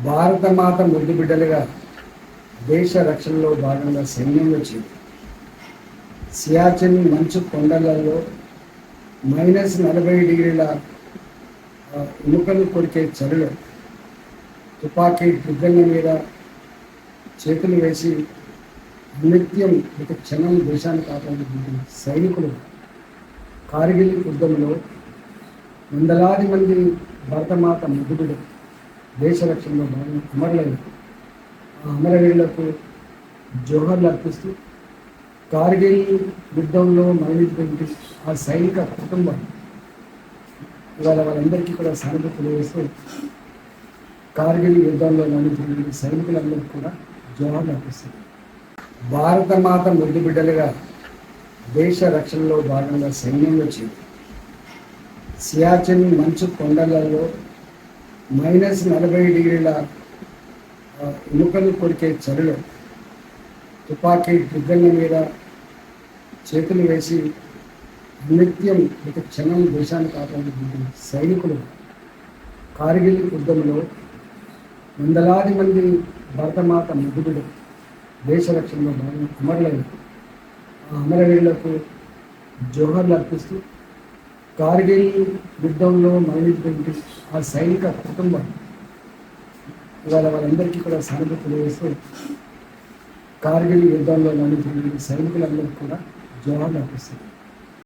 భారతమాత ముద్దు బిడ్డలుగా దేశ రక్షణలో భాగంగా సైన్యంలో చేరి సియాచిన్ మంచు కొండలలో మైనస్ నలభై డిగ్రీల ఎముకలు కొరికే చలిలో తుపాకీ దిగ్గల మీద చేతులు వేసి నిత్యం ఒక క్షణం దేశాన్ని కాపాడుతున్న సైనికులు కార్గిల్ యుద్ధంలో వందలాది మంది భరతమాత ముద్దుబిడ్డ దేశ రక్షణలో భాగంగా అమరులైన ఆ అమరవీరులకు జోహర్లు అర్పిస్తూ కార్గిల్ యుద్ధంలో మరణించినటువంటి ఆ సైనిక కుటుంబం ఇవాళ వాళ్ళందరికీ కూడా సానుభూతి తెలియజేస్తూ కార్గిల్ యుద్ధంలో మరణించినటువంటి సైనికులందరికీ కూడా జోహర్లు అర్పిస్తుంది భారత మాత ముద్దు బిడ్డలుగా దేశ రక్షణలో భాగంగా సైన్యంలో చేరి సియాచిన్ మంచు కొండలలో మైనస్ నలభై డిగ్రీల ఎముకలు కొరికే చలిలో తుపాకీ దిగ్గల మీద చేతులు వేసి నిత్యం ఒక క్షణం దేశాన్ని కాపాడుతున్న సైనికులు కార్గిల్ యుద్ధంలో వందలాది మంది భరతమాత ముద్దుబిడ్డ దేశ రక్షణలో భాగంగా అమరులైన ఆ అమరవీరులకు జోహర్లు అర్పిస్తూ కార్గిల్ యుద్ధంలో మరణించినటువంటి ఆ సైనిక కుటుంబం. ఇవాళ వాళ్ళందరికీ కూడా సానుభూతి తెలియజేస్తూ కార్గిల్ యుద్ధంలో మరణించినటువంటి సైనికులందరికీ కూడా జోహార్లు అర్పిస్తుంది